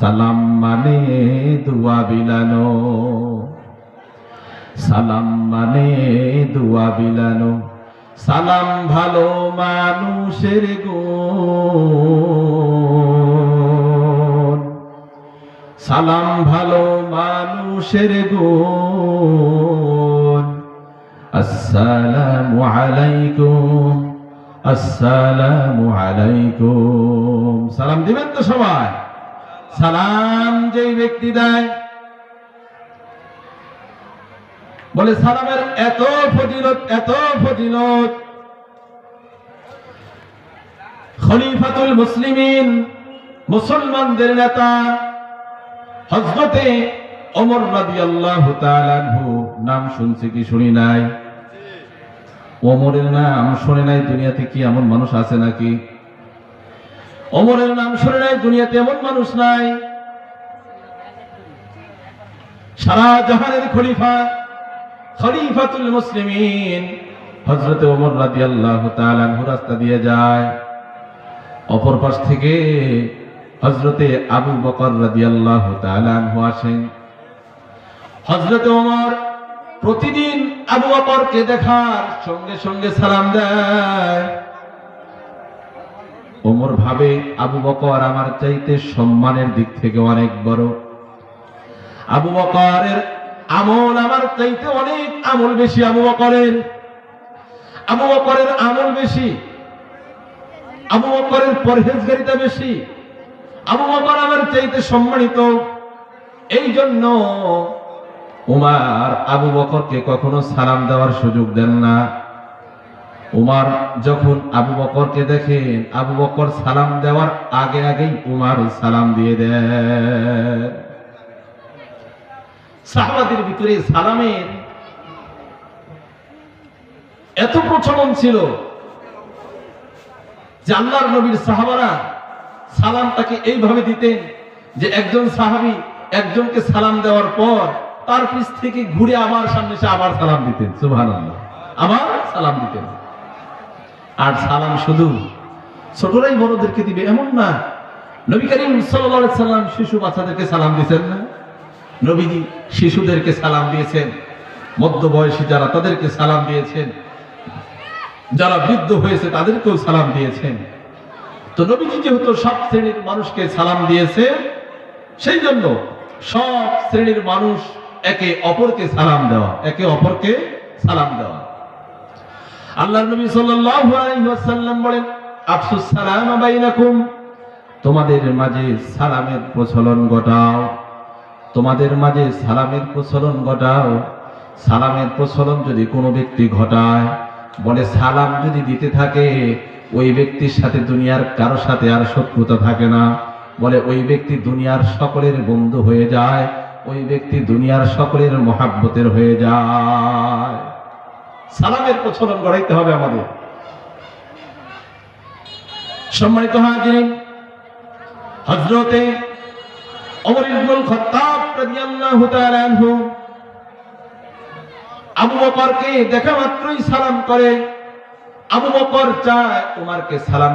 সালাম মানে দুয়া বিলানো সালাম মানে দুয়া বিলানো সালাম ভালো মানুষের গুণ। সালাম ভালো মানুষের গুণ। আসসালামু আলাইকুম। আসসালামু আলাইকুম। সালাম দিবেন তো সবাই? সালাম যেই ব্যক্তি দেয় বলে সালামের এত ফজিলত এত ফজিলত। খলিফাতুল মুসলিমিন মুসলমানদের নেতা হজরতে ওমর রাদিয়াল্লাহু আল্লাহ নাম শুনছে কি শুনি নাই? ওমরের নাম শুনে নাই দুনিয়াতে কি এমন মানুষ আছে নাকি? ওমরের নাম শুনে নাই, দুনিয়াতে এমন মানুষ নাই। সারা জাহানের খলিফা খলিফাতুল মুসলিমিন হযরত ওমর রাদিয়াল্লাহু তাআলা আনহু রাস্তা দিয়ে যায়। অপর পাশ থেকে হজরতে আবু বকর রাদিয়াল্লাহু তাআলা আনহু আসেন। হযরত ওমর প্রতিদিন আবু বকরকে দেখার সঙ্গে সঙ্গে সালাম দেয়। ওমর ভাবে আবু বকর আমার চাইতে সম্মানের দিক থেকে অনেক বড়। আবু বকরের আমল আমার চাইতে অনেক আমল বেশি আবু বকরের। আবু বকরের আমল বেশি। আবু বকরের পরহেজগারিতা বেশি। আবু বকর আমার চাইতে সম্মানিত। এই জন্য উমার আবু বকরকে কখনো সালাম দেওয়ার সুযোগ দেন না। উমার যখন আবু বকরকে দেখেন, আবু বকর সালাম দেওয়ার আগে আগেই উমার সালাম দিয়ে দেন। সাহাবাদের ভিতরে সালামের এত প্রচলন ছিল আল্লাহর নবীর সাহাবারা সালামটাকে এইভাবে দিতেন যে একজন সাহাবি একজনকে সালাম দেওয়ার পর তার পিছ থেকে ঘুরে আমার সামনে এসে আবার সালাম দিতেন। সুবহানাল্লাহ। আবার সালাম দিতেন। আর সালাম শুধু। ছোটরাই বড়দেরকে দিবে, এমন না। নবী করিম আলাইহি সাল্লাম শিশু বাচ্চাদেরকে সালাম দিয়েছেন না? নবীজি শিশুদেরকে সালাম দিয়েছেন। মধ্য বয়সী যারা তাদেরকে সালাম দিয়েছেন। যারা বৃদ্ধ হয়েছে তাদেরকেও সালাম দিয়েছেন। তো নবীজি যেহেতু সব শ্রেণির মানুষকে সালাম দিয়েছে, সেই জন্য সব শ্রেণির মানুষ একে অপরকে সালাম দেওয়া, একে অপরকে সালাম দেওয়া। আল্লাহ নবী সাল্লাল্লাহু আলাইহি ওয়াসাল্লাম বলেন, আফসুস সালাম বাইনাকুম। তোমাদের মাঝে সালামের প্রচলন ঘটাও। তোমাদের মাঝে সালামের প্রচলন ঘটাও। সালামের প্রচলন যদি কোনো ব্যক্তি ঘটায়, বলে সালাম যদি দিতে থাকে, ওই ব্যক্তির সাথে দুনিয়ার কারও সাথে আর শত্রুতা থাকে না। বলে ওই ব্যক্তি দুনিয়ার সকলের বন্ধু হয়ে যায়, ওই ব্যক্তি দুনিয়ার সকলের মহাব্বতের হয়ে যায়। সালামের প্রচলন গড়াইতে হবে আমাদের। সম্মানিত হাজিরিন হজরতে দেখা মাত্রই সালাম করে। আবু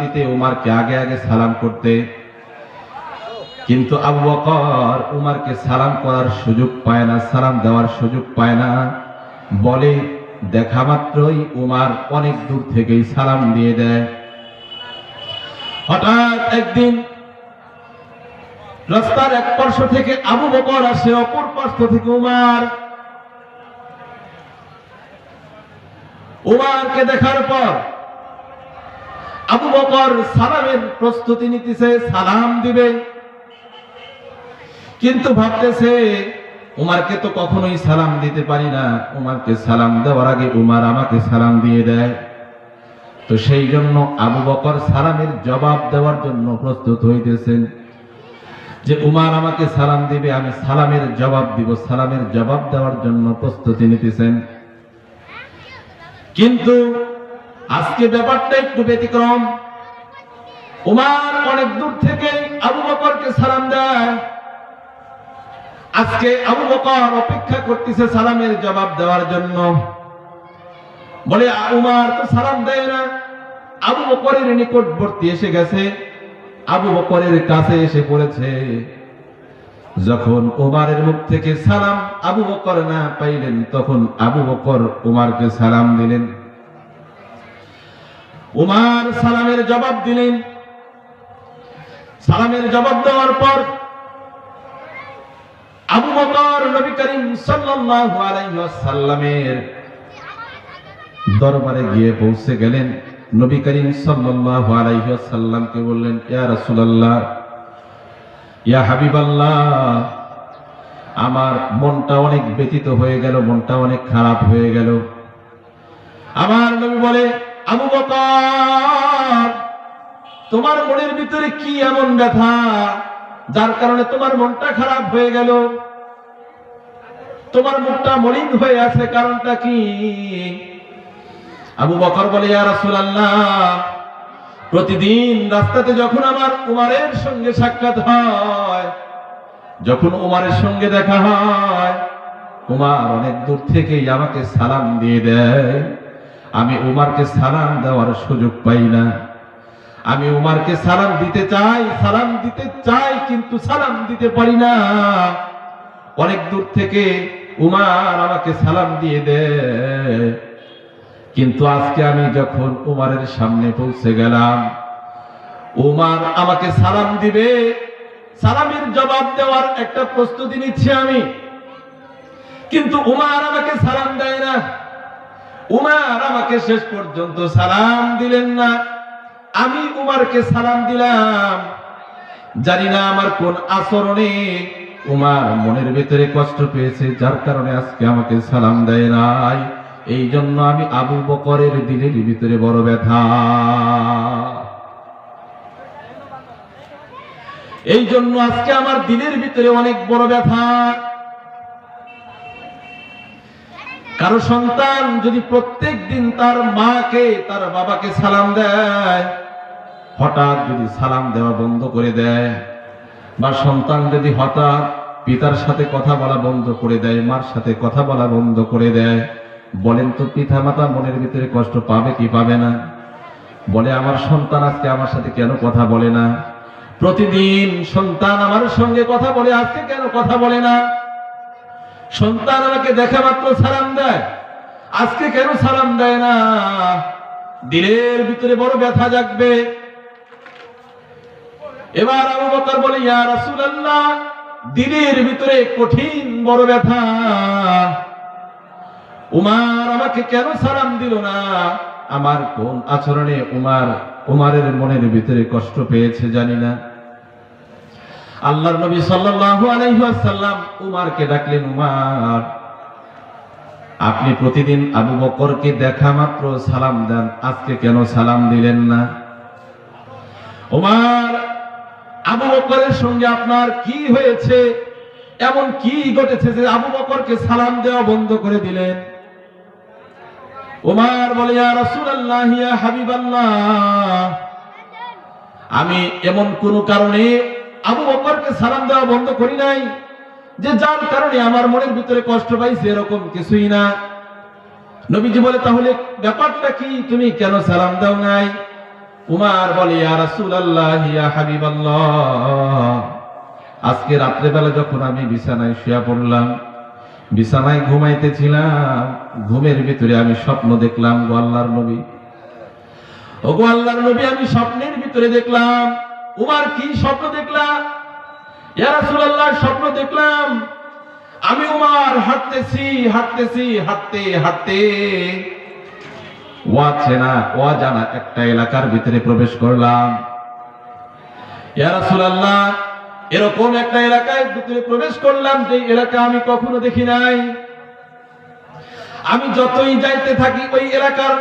দিতে, উমারকে আগে আগে সালাম করতে। কিন্তু আবু বকর উমারকে সালাম করার সুযোগ পায় না, সালাম দেওয়ার সুযোগ পায় না। বলে দেখা মাত্রই উমার অনেক দূর থেকেই সালাম দিয়ে দেয়। হঠাৎ একদিন রাস্তার এক পার্শ্ব থেকে আবু বকর আসে, অপর পার্শ্ব থেকে উমার। উমারকে দেখার পর আবু বকর সালামের প্রস্তুতি নিতেছে, সালাম দিবে। কিন্তু ভাবতেছে উমারকে তো কখনোই সালাম দিতে পারি না। উমারকে সালাম দেওয়ার আগে উমার আমাকে সালাম দিয়ে দেয়। তো সেই জন্য আবু বকর সালামের জবাব দেওয়ার জন্য প্রস্তুত হইতেছেন যে, উমার আমাকে সালাম দিবে, আমি সালামের জবাব দিব। সালামের জবাব দেওয়ার জন্য প্রস্তুতি নিতেছেন। কিন্তু আজকে ব্যাপারটা একটু ব্যতিক্রম। উমার অনেক দূর থেকে আবু বকরকে সালাম দেয়। আজকে আবু বকর অপেক্ষা করতেছে সালামের জবাব দেওয়ার জন্য। বলে উমার, তো সালাম দেয় না। আবু বকরের নিকটবর্তী এসে গেছে। আবু বকরের কাছে এসে পড়েছে। যখন উমারের মুখ থেকে সালাম আবু বকর না পাইলেন, তখন আবু বকর উমারকে সালাম দিলেন। উমার সালামের জবাব দিলেন। সালামের জবাব দেওয়ার পর আবু বকর নবী করিম সাল্লাল্লাহু আলাইহি ওয়াসাল্লামের দরবারে গিয়ে পৌঁছে গেলেন। নবী করিম সাল্লাল্লাহু আলাইহি ওয়াসাল্লামকে বললেন, ইয়া রাসূলুল্লাহ, ইয়া হাবিবাল্লাহ, আমার মনটা অনেক ব্যতীত হয়ে গেল, মনটা অনেক খারাপ হয়ে গেল। আমার নবী বলে, আবু বকর, তোমার মনের ভিতরে কি এমন ব্যথা? যার কারণে তোমার মনটা খারাপ হয়ে গেল। তোমার মুখটা মলিন হয়ে আছে, কারণটা কি? আবু বকর বলে রাসূলুল্লাহ, প্রতিদিন রাস্তাতে যখন আমার উমারের সঙ্গে সাক্ষাৎ হয়, যখন উমারের সঙ্গে দেখা হয়, উমার অনেক দূর থেকেই আমাকে সালাম দিয়ে দেয়। আমি উমারকে সালাম দেওয়ার সুযোগ পাই না। আমি উমারকে সালাম দিতে চাই, সালাম দিতে চাই, কিন্তু সালাম দিতে পারি না। অনেক দূর থেকে উমার আমাকে সালাম দিয়ে দেয় কিন্তু আজকে আমি যখন উমারের সামনে পৌঁছে গেলাম, উমার আমাকে সালাম দিবে। সালামের জবাব দেওয়ার একটা প্রস্তুতি নিচ্ছি আমি। কিন্তু উমার আমাকে সালাম দেয় না। উমার আমাকে শেষ পর্যন্ত সালাম দিলেন না। আমি উমারকে সালাম দিলাম। জানি না আমার কোন আচরণে উমার মনের ভিতরে কষ্ট পেয়েছে, যার কারণে আজকে আমাকে সালাম দেয় নাই। এই জন্য আমি আবু বকরের দিলের ভিতরে বড় ব্যথা। এই জন্য আজকে আমার দিলের ভিতরে অনেক বড় ব্যথা। কারও সন্তান যদি প্রত্যেক দিন তার মাকে, তার বাবাকে সালাম দেয় হঠাৎ যদি সালাম দেওয়া বন্ধ করে দেয়, বা সন্তান যদি হঠাৎ পিতার সাথে কথা বলা বন্ধ করে দেয়, মার সাথে কথা বলা বন্ধ করে দেয়, বলেন তো পিতা মাতা মনের ভিতরে কষ্ট পাবে কি পাবে না? বলে, আমার সন্তান আজকে আমার সাথে কেন কথা বলে না? প্রতিদিন সন্তান আমার সঙ্গে কথা বলে, আজকে কেন কথা বলে না? সন্তান আমাকে দেখা মাত্র সালাম দেয়, আজকে কেন সালাম দেয় না? দিলের ভিতরে বড় ব্যথা জাগবে। এবার আবু বকর বলে, ইয়া রাসূলুল্লাহ, দিনের ভিতরে কঠিন বড় ব্যথা। উমার আমাকে কেন সালাম দিল না? আমার কোন আচরণে উমার, উমারের মনের ভিতরে কষ্ট পেয়েছে জানি না। আল্লাহর নবী সাল্লাল্লাহু আলাইহি ওয়াসাল্লাম উমারকে ডাকলেন, উমার, আপনি প্রতিদিন আবু বকরকে দেখা মাত্র সালাম দেন, আজকে কেন সালাম দিলেন না? উমার আবু বকরের সঙ্গে আপনার কি হয়েছে? এমন কি ঘটেছে যে আবু বকরকে সালাম দেওয়া বন্ধ করে দিলেন? উমার বলে, ইয়া রাসূলুল্লাহ, ইয়া হাবিবাল্লাহ। আমি এমন কোন কারণে আবু বকরকে সালাম দেওয়া বন্ধ করি নাই, যে যার কারণে আমার মনের ভিতরে কষ্ট পাইছে এরকম কিছুই না। নবীজি বলে, তাহলে ব্যাপারটা কি? তুমি কেন সালাম দাও নাই? উমার বলে আজকে রাত্রেবেলা যখন আমি বিছানায় শুয়ে পড়লাম, বিছানায় ঘুমাইতেছিলাম, ঘুমের ভিতরে আমি স্বপ্ন দেখলাম গো আল্লাহর নবী ও গো আল্লাহর নবী, আমি স্বপ্নের ভিতরে দেখলাম। উমার কি স্বপ্ন দেখলাম স্বপ্ন দেখলাম। আমি উমার হাঁটতেছি হাঁটতেছি, হাঁটতে হাঁটতে। জানা একটা এলাকার ভিতরে প্রবেশ করলাম। এরকম একটা এলাকায় ভিতরে প্রবেশ করলাম, যে এলাকা আমি কখনো দেখি নাই। আমি যতই যাইতে থাকি, ওই এলাকার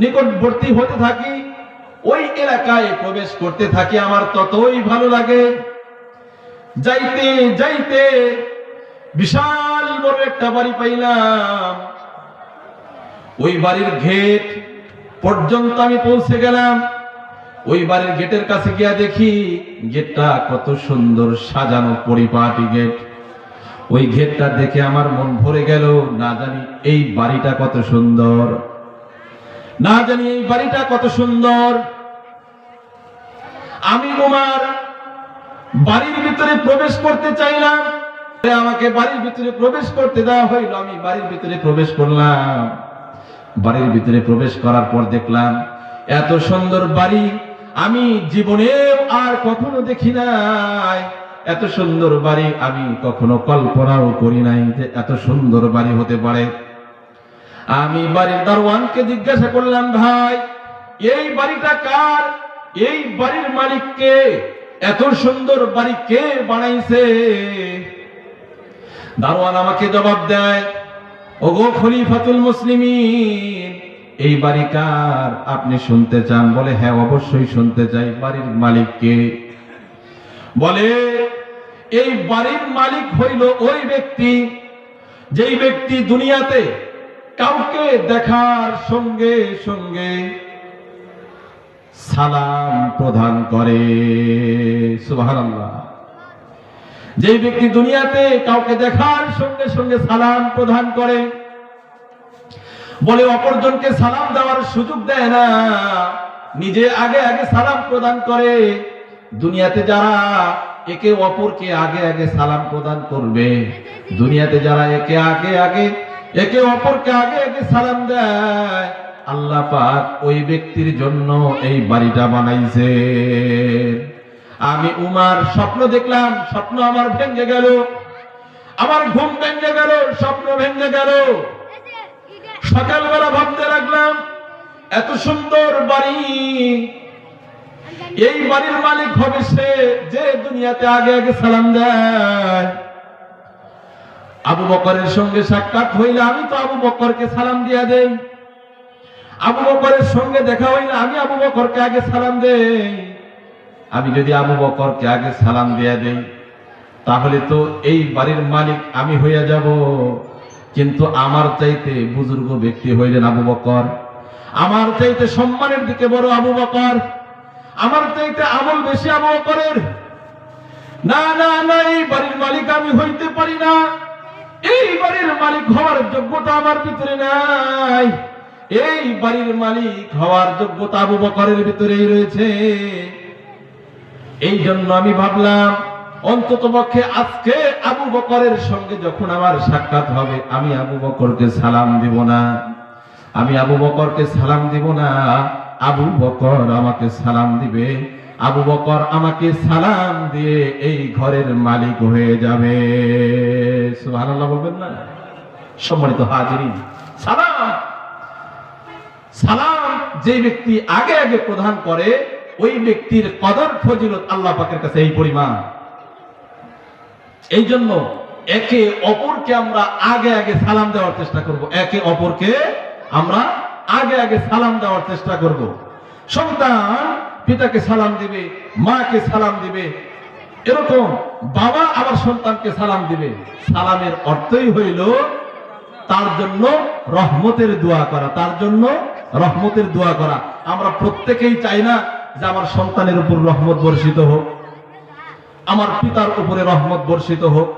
নিকটবর্তী হতে থাকি, ওই এলাকায় প্রবেশ করতে থাকি, আমার ততই ভালো লাগে। যাইতে যাইতে বিশাল বড় একটা বাড়ি পাইলাম। ওই বাড়ির গেট পর্যন্ত আমি পৌঁছে গেলাম। ওই বাড়ির গেটের কাছে গিয়া দেখি গেটটা কত সুন্দর সাজানো পরিপাটি গেট। ওই গেটটা দেখে আমার মন ভরে গেল, না জানি এই বাড়িটা কত সুন্দর। না জানি এই বাড়িটা কত সুন্দর। আমি তোমার বাড়ির ভিতরে প্রবেশ করতে চাইলাম। আমাকে বাড়ির ভিতরে প্রবেশ করতে দেওয়া হইল, আমি বাড়ির ভিতরে প্রবেশ করলাম। বাড়ির ভিতরে প্রবেশ করার পর দেখলাম, এত সুন্দর বাড়ি আমি জীবনে আর কখনো দেখি নাই। এত সুন্দর বাড়ি আমি কখনো কল্পনাও করি নাই যে এত সুন্দর বাড়ি হতে পারে। আমি বাড়ির দারওয়ানকে জিজ্ঞাসা করলাম, ভাই, এই বাড়িটা কার? এই বাড়ির মালিককে এত সুন্দর বাড়ি কে বানাইছে? দারোয়ান আমাকে জবাব দেয় ওগো খলিফাতুল মুসলিমিন, এই বাড়ি কার? আপনি শুনতে চান? বলে হ্যাঁ অবশ্যই শুনতে চাই। বাড়ির মালিককে বলে, এই বাড়ির মালিক হইল ওই ব্যক্তি, যেই ব্যক্তি দুনিয়াতে কাউকে দেখার সঙ্গে সঙ্গে সালাম প্রদান করে। সুবহানাল্লাহ। যে ব্যক্তি দুনিয়াতে কাউকে দেখার সঙ্গে সঙ্গে সালাম প্রদান করে, বলে অপরজনকে সালাম দেওয়ার সুযোগ দেয় না, নিজে আগে আগে সালাম প্রদান করে, দুনিয়াতে যারা একে অপরকে আগে আগে সালাম প্রদান করবে, দুনিয়াতে যারা একে আগে আগে, একে অপরকে আগে আগে সালাম দেয়, আল্লাহ পাক ওই ব্যক্তির জন্য এই বাড়িটা বানাইছে। আমি উমার স্বপ্ন দেখলাম, স্বপ্ন আমার ভেঙে গেল। আমার ঘুম ভেঙে গেল, স্বপ্ন ভেঙে গেল। সকালবেলা ভাবতে লাগলাম, এত সুন্দর বাড়ি। এই বাড়ির মালিক হবে সে যে দুনিয়াতে আগে আগে সালাম দেয়। আবু বকরের সঙ্গে সাক্ষাৎ হইলে আমি তো আবু বকরকে সালাম দিয়া দেই। আবু বকরের সঙ্গে দেখা হইলে আমি আবু বকরকে আগে সালাম দেই। আমি যদি আবু বকরকে আগে সালাম দিয়া দেই, তাহলে তো এই বাড়ির মালিক আমি হইয়া যাব। কিন্তু আমার চাইতে বুজুর্গ ব্যক্তি হইলেন আবু বকর। আমার চাইতে সম্মানের দিকে বড় আবু বকর। আমার চাইতে আমল বেশি আবু বকরের। না না না, এই বাড়ির মালিক আমি হইতে পারি না। এই বাড়ির মালিক হওয়ার যোগ্যতা আমার ভিতরে নাই। এই বাড়ির মালিক হওয়ার যোগ্যতা আবু বকরের ভিতরেই রয়েছে। এই জন্য আমি ভাবলাম অন্তত পক্ষে আজকে আবু বকরের সঙ্গে যখন আমার সাক্ষাৎ হবে, আমি আবু বকরকে সালাম দিব না। আমি আবু বকরকে সালাম দিব না। আবু বকর আমাকে সালাম দিবে। আবু বকর আমাকে সালাম দিয়ে এই ঘরের মালিক হয়ে যাবে। সুবহানাল্লাহ বলবেন না? সম্মানিত হাজিরিন, সালাম। সালাম যে ব্যক্তি আগে আগে প্রদান করে ওই ব্যক্তির কদর ফজিলত আল্লাহ পাকের কাছে এই পরিমাণ। এই জন্য একে অপরকে আমরা আগে আগে সালাম দেওয়ার চেষ্টা করব। একে অপরকে আমরা আগে আগে সালাম দেওয়ার চেষ্টা করব। সন্তান পিতাকে সালাম দিবে, মাকে সালাম দিবে, এরকম বাবা আবার সন্তানকে সালাম দিবে। সালামের অর্থই হইল তার জন্য রহমতের দোয়া করা, তার জন্য রহমতের দোয়া করা। আমরা প্রত্যেকেই চাই না যে আমার সন্তানের উপর রহমত বর্ষিত হোক, আমার পিতার উপরে রহমত বর্ষিত হোক,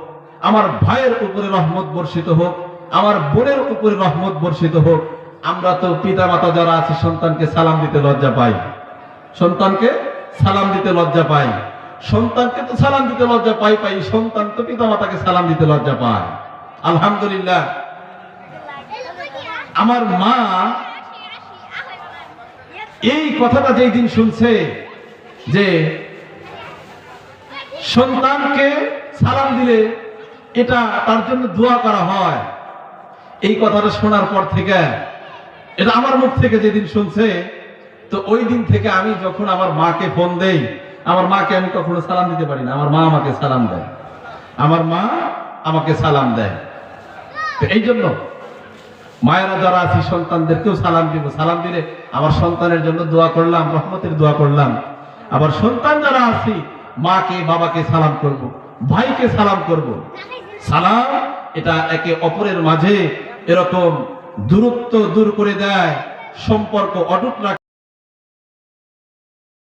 আমার ভাইয়ের উপরে রহমত বর্ষিত হোক, আমার বোনের উপরে রহমত বর্ষিত হোক, আমরা তো পিতা মাতা যারা আছে, সন্তানকে সালাম দিতে লজ্জা পাই। সন্তানকে সালাম দিতে লজ্জা পাই। সন্তানকে তো সালাম দিতে লজ্জা পাই পাই। সন্তান তো পিতা মাতাকে সালাম দিতে লজ্জা পায়। আলহামদুলিল্লাহ। আমার মা এই কথাটা যেই দিন শুনছে যে সন্তানকে সালাম দিলে এটা তার জন্য দোয়া করা হয়, এই কথাটা শোনার পর থেকে, এটা আমার মুখ থেকে যেদিন শুনছে, তো ওই দিন থেকে আমি যখন আমার মাকে ফোন দেই, আমার মাকে আমি কখনো সালাম দিতে পারি না, আমার মা আমাকে সালাম দেয়। আমার মা আমাকে সালাম দেয়। তো এই জন্য মায়েরা যারা আছি, সন্তানদেরকেও সালাম দিব। সালাম দিলে আমার সন্তানের জন্য দোয়া করলাম, রহমতের দোয়া করলাম। আবার সন্তান যারা আছি, মাকে, বাবাকে সালাম করব, ভাইকে সালাম করব। সালাম এটা একে অপরের মাঝে এরকম দূরত্ব দূর করে দেয়, সম্পর্ক অটুট রাখে।